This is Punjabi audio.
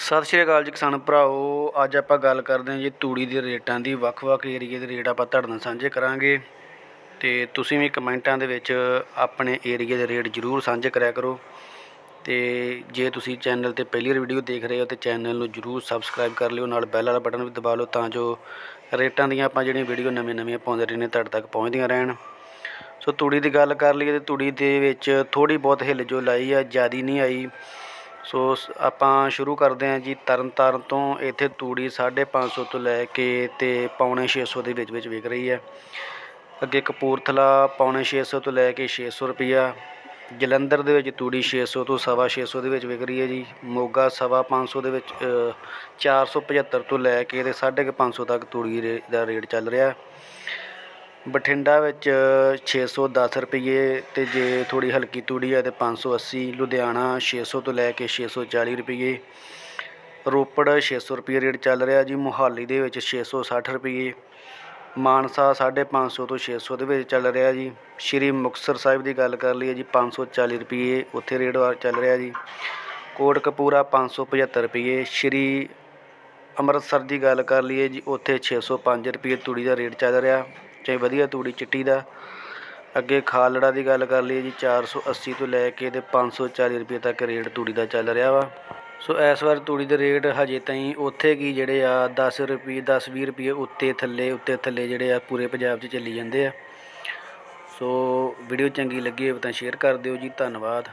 ਸਤਿ ਸ਼੍ਰੀ ਅਕਾਲ ਜੀ ਕਿਸਾਨ ਭਰਾਓ ਅੱਜ ਆਪਾਂ ਗੱਲ ਕਰਦੇ ਹਾਂ ਜੀ ਤੂੜੀ ਦੇ ਰੇਟਾਂ ਦੀ, ਵੱਖ-ਵੱਖ ਏਰੀਏ ਦੇ ਰੇਟ ਆਪਾਂ ਤੁਹਾਡੇ ਨਾਲ ਸਾਂਝੇ ਕਰਾਂਗੇ। ਤੇ ਤੁਸੀਂ ਵੀ ਕਮੈਂਟਾਂ ਦੇ ਵਿੱਚ ਆਪਣੇ ਏਰੀਏ ਦੇ ਰੇਟ ਜ਼ਰੂਰ ਸਾਂਝੇ ਕਰਿਆ ਕਰੋ। ਤੇ ਜੇ ਤੁਸੀਂ ਚੈਨਲ ਤੇ ਪਹਿਲੀ ਵਾਰ ਵੀਡੀਓ ਦੇਖ ਰਹੇ ਹੋ ਤੇ ਚੈਨਲ ਨੂੰ ਜ਼ਰੂਰ ਸਬਸਕ੍ਰਾਈਬ ਕਰ ਲਿਓ, ਨਾਲ ਬੈਲ ਵਾਲਾ ਬਟਨ ਵੀ ਦਬਾ ਲਓ ਤਾਂ ਜੋ ਰੇਟਾਂ ਦੀਆਂ ਆਪਾਂ ਜਿਹੜੀਆਂ ਵੀਡੀਓ ਨਵੀਆਂ-ਨਵੀਆਂ ਪਾਉਂਦੇ ਰਹਿੰਦੇ ਤੁਹਾਡੇ ਤੱਕ ਪਹੁੰਚਦੀਆਂ ਰਹਿਣ। ਸੋ ਤੂੜੀ ਦੀ ਗੱਲ ਕਰ ਲਈਏ ਤੇ ਤੂੜੀ ਦੇ ਵਿੱਚ ਥੋੜੀ ਬਹੁਤ ਹਿੱਲ ਜੋ ਲਾਈ ਆ, ਜਿਆਦੀ ਨਹੀਂ ਆਈ। ਸੋ ਸ- ਆਪਾਂ ਸ਼ੁਰੂ ਕਰਦੇ ਹਾਂ ਜੀ ਤਰਨਤਾਰਨ ਤੋਂ। ਇੱਥੇ ਤੂੜੀ 550 ਤੋਂ ਲੈ ਕੇ ਤੇ ਪੌਣੇ 600 ਦੇ ਵਿੱਚ ਵਿੱਚ ਵਿਕ ਰਹੀ ਹੈ। ਅੱਗੇ ਕਪੂਰਥਲਾ ਪੌਣੇ 600 ਤੋਂ ਲੈ ਕੇ 600 ਰੁਪਈਆ। ਜਲੰਧਰ ਦੇ ਵਿੱਚ ਤੂੜੀ 600 ਤੋਂ ਸਵਾ 600 ਦੇ ਵਿੱਚ ਵਿਕ ਰਹੀ ਹੈ ਜੀ। ਮੋਗਾ ਸਵਾ 500 ਦੇ ਵਿੱਚ ਅ, 475 ਤੋਂ ਲੈ ਕੇ ਤੇ 550 ਤੱਕ ਤੂੜੀ ਰੇ- ਦਾ ਰੇਟ ਚੱਲ ਰਿਹਾ। ਬਠਿੰਡਾ ਵਿੱਚ ਛੇ ਸੌ ਦਸ ਰੁਪਈਏ ਅਤੇ ਜੇ ਥੋੜ੍ਹੀ ਹਲਕੀ ਤੂੜੀ ਹੈ ਤਾਂ ਪੰਜ ਸੌ ਅੱਸੀ, ਲੁਧਿਆਣਾ ਛੇ ਸੌ ਤੋਂ ਲੈ ਕੇ ਛੇ ਸੌ ਚਾਲੀ ਰੁਪਈਏ। ਰੋਪੜ ਛੇ ਸੌ ਰੁਪਈਏ ਰੇਟ ਚੱਲ ਰਿਹਾ ਜੀ, ਮੋਹਾਲੀ ਦੇ ਵਿੱਚ ਛੇ ਸੌ ਸੱਠ ਰੁਪਈਏ। ਮਾਨਸਾ 550 ਤੋਂ ਛੇ ਸੌ ਦੇ ਵਿੱਚ ਚੱਲ ਰਿਹਾ ਜੀ। ਸ਼੍ਰੀ ਮੁਕਤਸਰ ਸਾਹਿਬ ਦੀ ਗੱਲ ਕਰ ਲਈਏ ਜੀ, ਪੰਜ ਸੌ ਚਾਲੀ ਰੁਪਈਏ ਉੱਥੇ ਰੇਟ ਵਾ- ਚੱਲ ਰਿਹਾ ਜੀ। ਕੋਟਕਪੂਰਾ ਪੰਜ ਸੌ 575 ਰੁਪਈਏ। ਸ਼੍ਰੀ ਅੰਮ੍ਰਿਤਸਰ ਦੀ ਗੱਲ ਕਰ ਲਈਏ ਜੀ, ਉੱਥੇ 605 ਰੁਪਏ ਤੂੜੀ ਦਾ ਰੇਟ ਚੱਲ ਰਿਹਾ। ਚਾਹੇ ਵਧੀਆ ਤੂੜੀ ਚਿੱਟੀ ਦਾ। ਅੱਗੇ ਖਾਲੜਾ ਦੀ ਗੱਲ ਕਰ ਲਈਏ ਜੀ 480 ਤੋਂ ਲੈ ਕੇ ਤੇ 540 ਰੁਪਏ ਤੱਕ ਰੇਟ ਤੂੜੀ ਦਾ ਚੱਲ ਰਿਹਾ ਵਾ। ਸੋ ਇਸ ਵਾਰ ਤੂੜੀ ਦੇ ਰੇਟ ਹਜੇ ਤਾਈਂ ਉੱਥੇ ਕੀ ਜਿਹੜੇ ਆ 10 ਰੁਪਏ 10 20 ਰੁਪਏ ਉੱਤੇ ਥੱਲੇ ਉੱਤੇ ਥੱਲੇ ਜਿਹੜੇ ਆ ਪੂਰੇ ਪੰਜਾਬ 'ਚ ਚੱਲੀ ਜਾਂਦੇ ਆ। ਸੋ ਵੀਡੀਓ ਚੰਗੀ ਲੱਗੀ ਹੋਵੇ ਤਾਂ ਸ਼ੇਅਰ ਕਰ ਦਿਓ ਜੀ, ਧੰਨਵਾਦ।